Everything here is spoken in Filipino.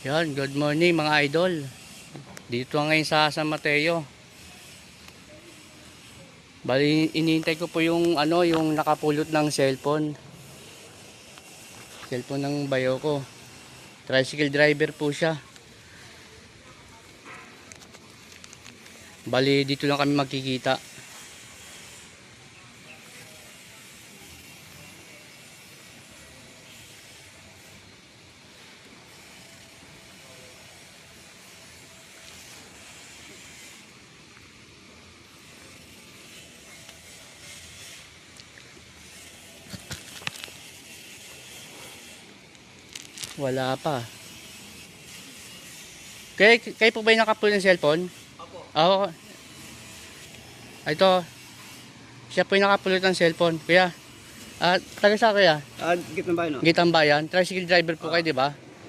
Yan, good morning mga idol. Dito nga ngayon sa San Mateo. Bali, inintay ko po yung ano, yung nakapulot ng cellphone. Cellphone ng bayo ko. Tricycle driver po siya. Bali, dito lang kami magkikita. Wala pa. Kaya, kayo po ba yung nakapulot ng cellphone? Opo. Oo. Ito. Siya po yung nakapulot ng cellphone. Kuya. Ah, taga sa kuya? Ah, gitna ba yun? Gitang bayan. Tricycle driver po kayo, di ba?